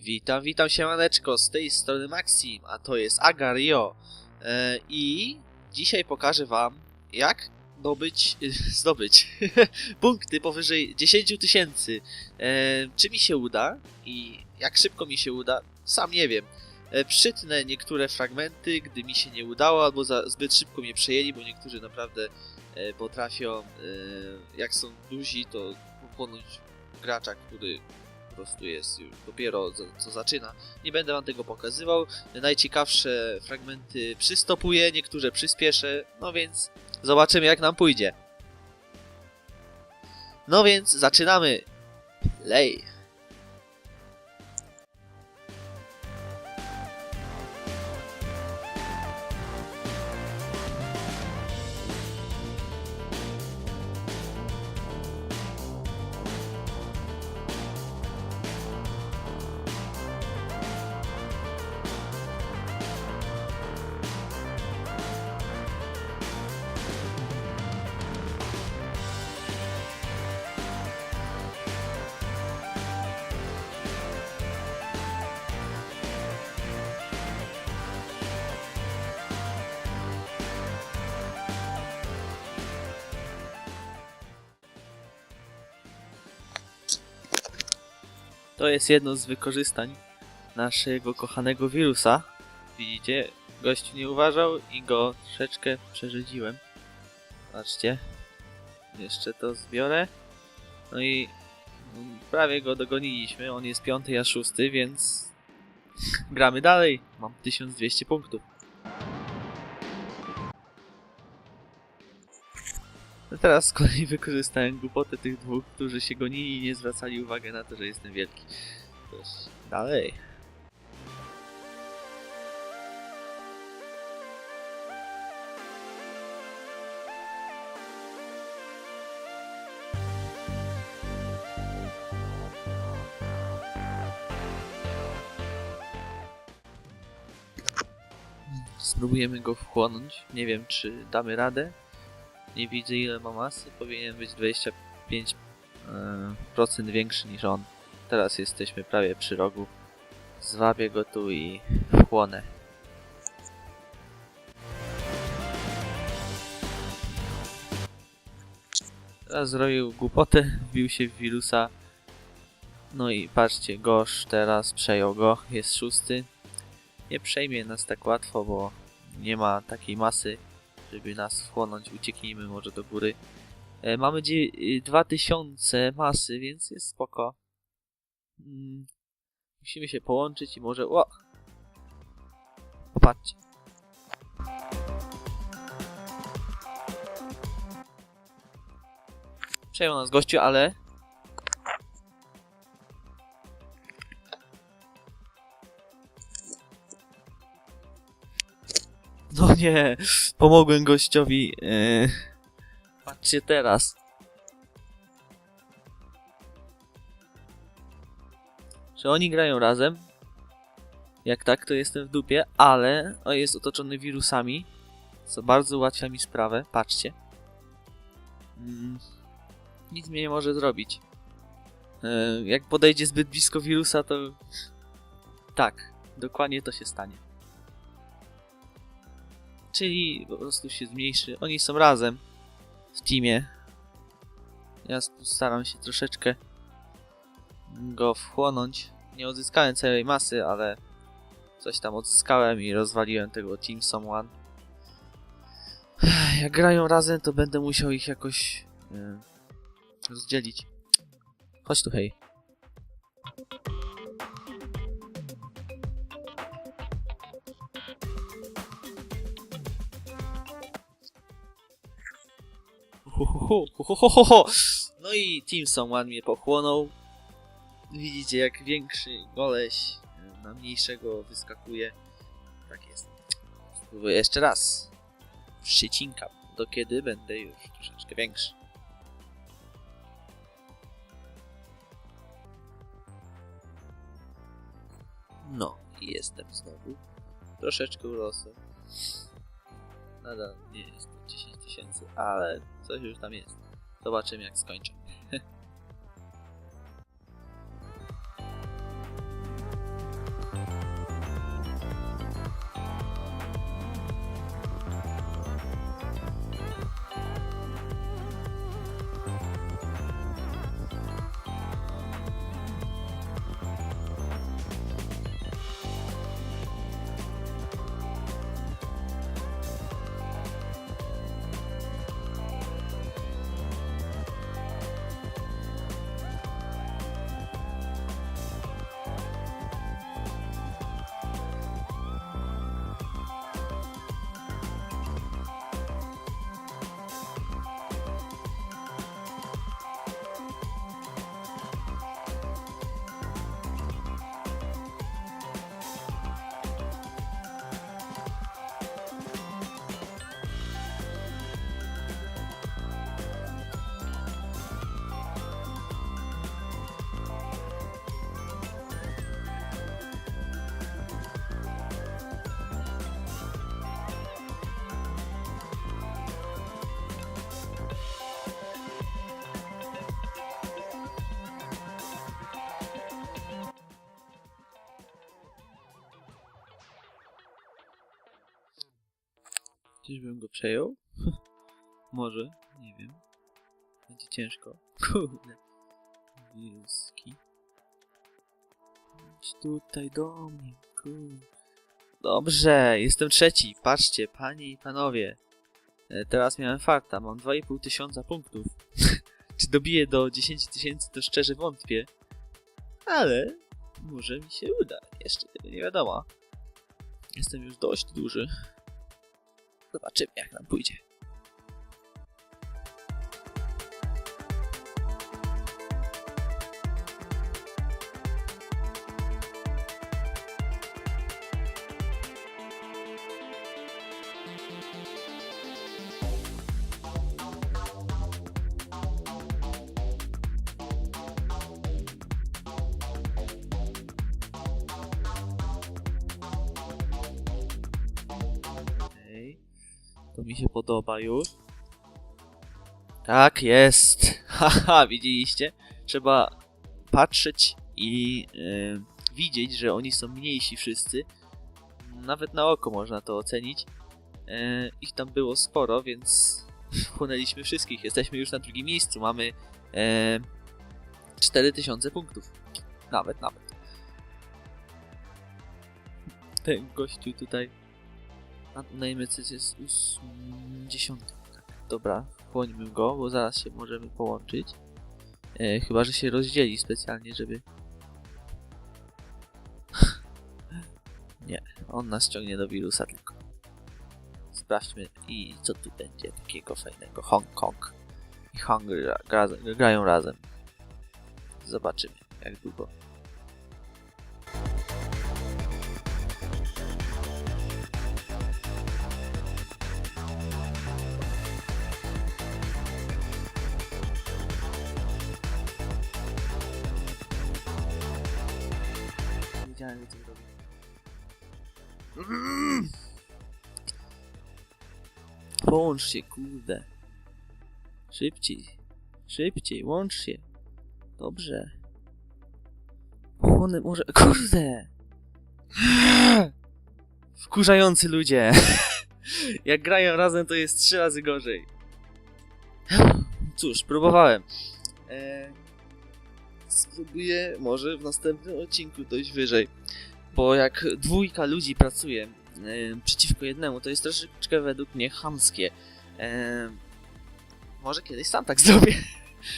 Witam, witam siemaneczko, z tej strony Maxim, a to jest Agario. E, I dzisiaj pokażę wam, jak dobyć, zdobyć punkty powyżej 10 000 tysięcy. E, Czy mi się uda i jak szybko mi się uda, sam nie wiem. E, Przytnę niektóre fragmenty, gdy mi się nie udało, albo za, zbyt szybko mnie przejęli, bo niektórzy naprawdę e, potrafią, e, jak są duzi, to pochłonąć gracza, który prostu jest już dopiero za- co zaczyna. Nie będę wam tego pokazywał. Najciekawsze fragmenty przystopuję, niektóre przyspieszę, no więc zobaczymy jak nam pójdzie. No więc zaczynamy. Lej. To jest jedno z wykorzystań naszego kochanego wirusa. Widzicie, gościu nie uważał i go troszeczkę przerzedziłem. Patrzcie. Jeszcze to zbiorę. No i mm, prawie go dogoniliśmy. On jest piąty, ja szósty, więc gramy dalej. Mam 1200 punktów. No teraz z kolei wykorzystałem głupotę tych dwóch, którzy się gonili i nie zwracali uwagi na to, że jestem wielki. Też dalej. Spróbujemy go wchłonąć. Nie wiem, czy damy radę. Nie widzę ile ma masy. Powinien być 25% e, większy niż on. Teraz jesteśmy prawie przy rogu. Zwabię go tu i wchłonę. Teraz zrobił głupotę, wbił się w wirusa. No i patrzcie, Gosz teraz przejął go, jest szósty. Nie przejmie nas tak łatwo, bo nie ma takiej masy, żeby nas wchłonąć. Ucieknijmy może do góry. E, mamy dzie- y, 2000 masy, więc jest spoko. Mm, musimy się połączyć i może... O! Popatrzcie. Przejął nas gościu, ale... nie, pomogłem gościowi. E... Patrzcie teraz. Czy oni grają razem? Jak tak, to jestem w dupie, ale o, jest otoczony wirusami, co bardzo ułatwia mi sprawę. Patrzcie. Mm, nic mnie nie może zrobić. E, jak podejdzie zbyt blisko wirusa, to... Tak, dokładnie to się stanie. Czyli po prostu się zmniejszy. Oni są razem w teamie. Ja staram się troszeczkę go wchłonąć. Nie odzyskałem całej masy, ale coś tam odzyskałem i rozwaliłem tego Team Someone. Jak grają razem, to będę musiał ich jakoś e, rozdzielić. Chodź tu, hej. No i Someone mnie pochłonął. Widzicie, jak większy goleś na mniejszego wyskakuje. Tak jest. Spróbuję jeszcze raz. Przycinkam, do kiedy będę już troszeczkę większy. No, jestem znowu. Troszeczkę urosłem. Nadal nie jest 10 tysięcy, ale coś już tam jest. Zobaczymy jak skończę. Czyżbym go przejął? Może, nie wiem. Będzie ciężko. Kurde. Wiruski. Chodź tutaj do mnie, kurde. Dobrze, jestem trzeci. Patrzcie, panie i panowie. E, Teraz miałem farta, mam 2,5 tysiąca punktów. Czy dobiję do 10 tysięcy, to szczerze wątpię. Ale może mi się uda. Jeszcze tego nie wiadomo. Jestem już dość duży. Zobaczymy, jak nam pójdzie. Mi się podoba już. Tak jest. Haha, widzieliście? Trzeba patrzeć i e, widzieć, że oni są mniejsi wszyscy. Nawet na oko można to ocenić. E, ich tam było sporo, więc wchłonęliśmy wszystkich. Jesteśmy już na drugim miejscu. Mamy e, 4000 punktów. Nawet, nawet. Ten gościu tutaj a najmniej jest 80. Tak, dobra, chłońmy go, bo zaraz się możemy połączyć. E, chyba, że się rozdzieli specjalnie, żeby... Nie, on nas ciągnie do wirusa tylko. Sprawdźmy i co tu będzie takiego fajnego. Hong Kong i Hungry gra, gra, grają razem. Zobaczymy, jak długo. Wiedziałem, że to zrobię. Mm. Połącz się, kurde. Szybciej. Szybciej, łącz się. Dobrze. One może... Kurde! Wkurzający ludzie. Jak grają razem, to jest trzy razy gorzej. Cóż, próbowałem. Eee, spróbuję może w następnym odcinku dojść wyżej. Bo jak dwójka ludzi pracuje e, przeciwko jednemu, to jest troszeczkę według mnie chamskie. E, może kiedyś sam tak zrobię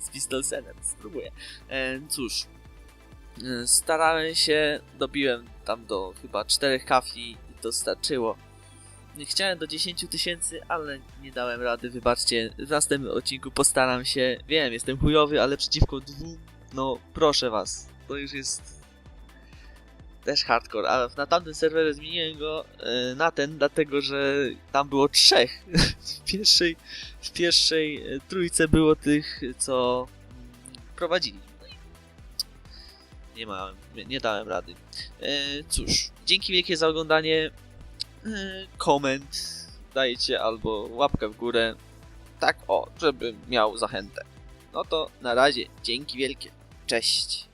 z Pistolsenem, spróbuję. E, cóż, starałem się, dobiłem tam do chyba czterech kafli i to starczyło. Chciałem do 10 tysięcy, ale nie dałem rady, wybaczcie. W następnym odcinku postaram się. Wiem, jestem chujowy, ale przeciwko dwóm, no proszę was, to już jest też hardcore, a na tamten serwer zmieniłem go e, na ten, dlatego że tam było trzech. w pierwszej, w pierwszej e, trójce było tych, co prowadzili. No nie, małem, nie, nie dałem rady. E, cóż, dzięki wielkie za oglądanie. E, koment dajcie albo łapkę w górę. Tak o, żeby miał zachętę. No to na razie, dzięki wielkie. Cześć.